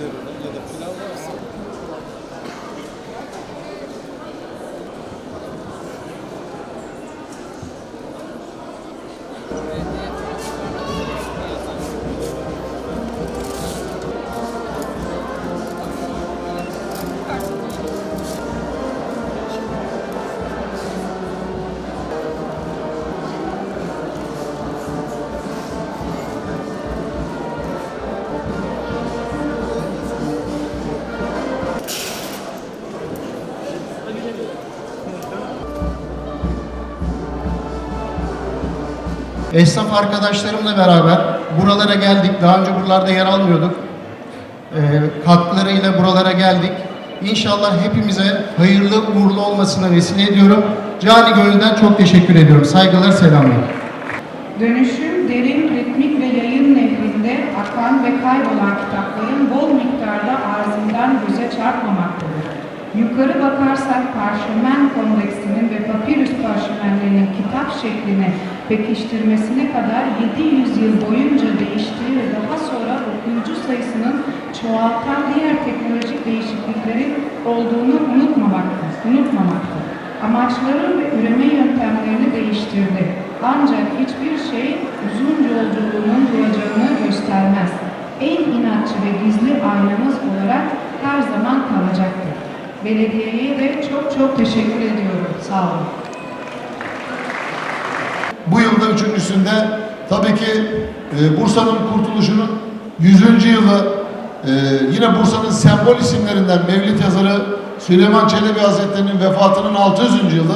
Sırrına Esnaf arkadaşlarımla beraber buralara geldik. Daha önce buralarda yer almıyorduk. Ee, katkılarıyla buralara geldik. İnşallah hepimize hayırlı uğurlu olmasına vesile ediyorum. Cani gönülden çok teşekkür ediyorum. Saygılar, selamlar. Dönüşüm, derin, ritmik ve yayın nehrinde akan ve kaybolan kitapların bol miktarda arzından göze çarpmamaktadır. Yukarı bakarsak parşömen konveksinin ve papirüs parşömenlerinin kitap şekline pekiştirmesine kadar 700 yıl boyunca değiştiği ve daha sonra okuyucu sayısının çoğaltan diğer teknolojik değişikliklerin olduğunu unutmamaktadır. unutmamaktadır. Amaçları ve üreme yöntemlerini değiştirdi. Ancak hiçbir şey uzun yolculuğunun duracağını göstermez. En inatçı ve gizli aynamız olarak her zaman kalacaktır. Belediyeye de çok çok teşekkür ediyorum. Sağ olun. Bu yılda üçüncüsünde tabii ki e, Bursa'nın kurtuluşunun 100. yılı e, yine Bursa'nın sembol isimlerinden Mevlid yazarı Süleyman Çelebi Hazretleri'nin vefatının 600. yılı.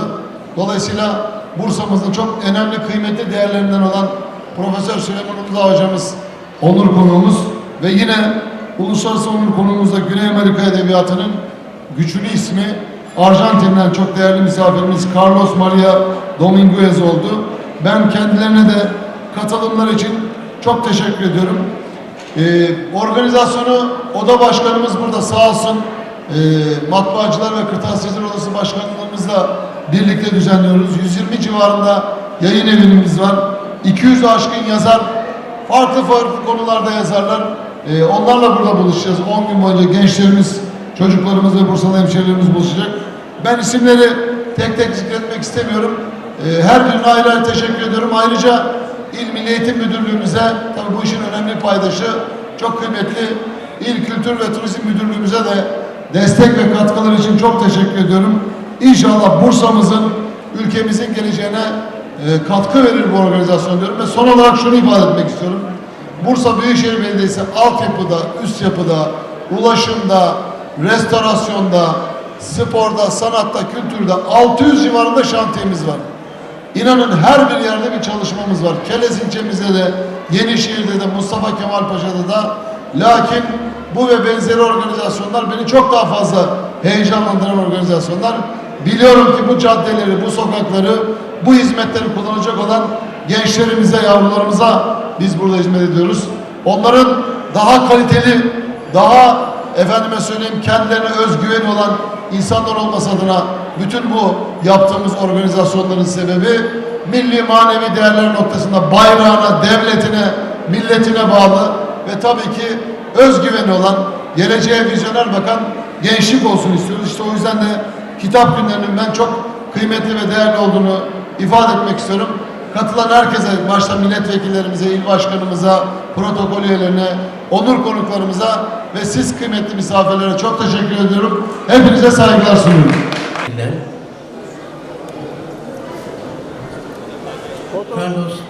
Dolayısıyla Bursa'mızın çok önemli kıymetli değerlerinden olan Profesör Süleyman Uludağ hocamız onur konuğumuz ve yine uluslararası onur konuğumuz da Güney Amerika Edebiyatı'nın güçlü ismi Arjantin'den çok değerli misafirimiz Carlos Maria Dominguez oldu. Ben kendilerine de katılımlar için çok teşekkür ediyorum. Ee, organizasyonu Oda Başkanımız burada sağ olsun. Ee, Matbaacılar ve Kırtasiyeciler Odası Başkanlığımızla birlikte düzenliyoruz. 120 civarında yayın evimiz var. 200 aşkın yazar farklı farklı konularda yazarlar. Ee, onlarla burada buluşacağız. 10 gün boyunca gençlerimiz, çocuklarımız ve Bursalı hemşehrilerimiz buluşacak. Ben isimleri tek tek zikretmek istemiyorum. Ee, her birine ayrı ayrı teşekkür ediyorum. Ayrıca İl Milli Eğitim Müdürlüğümüze, tabii bu işin önemli paydaşı, çok kıymetli İl Kültür ve Turizm Müdürlüğümüze de destek ve katkılar için çok teşekkür ediyorum. İnşallah Bursa'mızın, ülkemizin geleceğine e, katkı verir bu organizasyon diyorum. Ve son olarak şunu ifade etmek istiyorum. Bursa Büyükşehir Belediyesi altyapıda, üst yapıda, ulaşımda, restorasyonda, sporda, sanatta, kültürde 600 civarında şantiyemiz var. İnanın her bir yerde bir çalışmamız var. İlçemizde de, Yenişehir'de de, Mustafa Kemal Paşa'da da. Lakin bu ve benzeri organizasyonlar beni çok daha fazla heyecanlandıran organizasyonlar. Biliyorum ki bu caddeleri, bu sokakları, bu hizmetleri kullanacak olan gençlerimize, yavrularımıza biz burada hizmet ediyoruz. Onların daha kaliteli, daha efendime söyleyeyim kendilerine özgüveni olan insanlar olması adına bütün bu yaptığımız organizasyonların sebebi milli manevi değerler noktasında bayrağına, devletine, milletine bağlı ve tabii ki özgüveni olan, geleceğe vizyoner bakan gençlik olsun istiyoruz. İşte o yüzden de kitap günlerinin ben çok kıymetli ve değerli olduğunu ifade etmek istiyorum. Katılan herkese, başta milletvekillerimize, il başkanımıza, protokol üyelerine, onur konuklarımıza ve siz kıymetli misafirlere çok teşekkür ediyorum. Hepinize saygılar sunuyorum. Carlos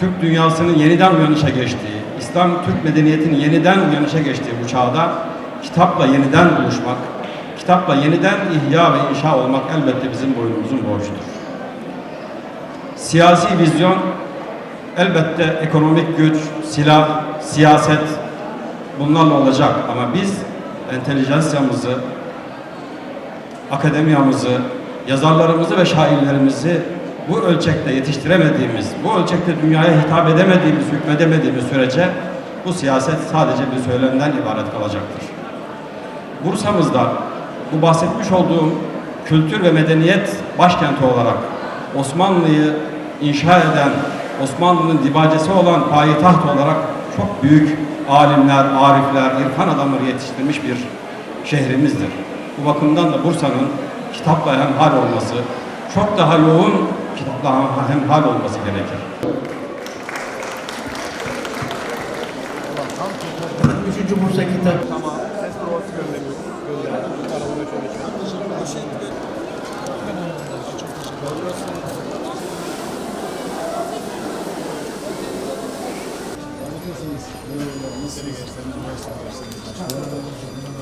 Türk dünyasının yeniden uyanışa geçtiği, İslam Türk medeniyetinin yeniden uyanışa geçtiği bu çağda kitapla yeniden buluşmak, kitapla yeniden ihya ve inşa olmak elbette bizim boynumuzun borcudur. Siyasi vizyon elbette ekonomik güç, silah, siyaset bunlarla olacak ama biz entelijansiyamızı, akademiyamızı, yazarlarımızı ve şairlerimizi bu ölçekte yetiştiremediğimiz, bu ölçekte dünyaya hitap edemediğimiz, hükmedemediğimiz sürece bu siyaset sadece bir söylemden ibaret kalacaktır. Bursa'mızda bu bahsetmiş olduğum kültür ve medeniyet başkenti olarak Osmanlı'yı inşa eden, Osmanlı'nın dibacesi olan payitaht olarak çok büyük alimler, arifler, irfan adamları yetiştirmiş bir şehrimizdir. Bu bakımdan da Bursa'nın kitapla hemhal olması, çok daha yoğun kitapla hemhal olması gerekir. Üçüncü Bursa kitap. Tamam. Nasıl geçseniz, nasıl geçseniz,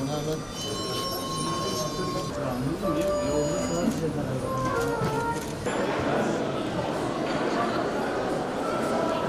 nereden? 我们这没我们前段时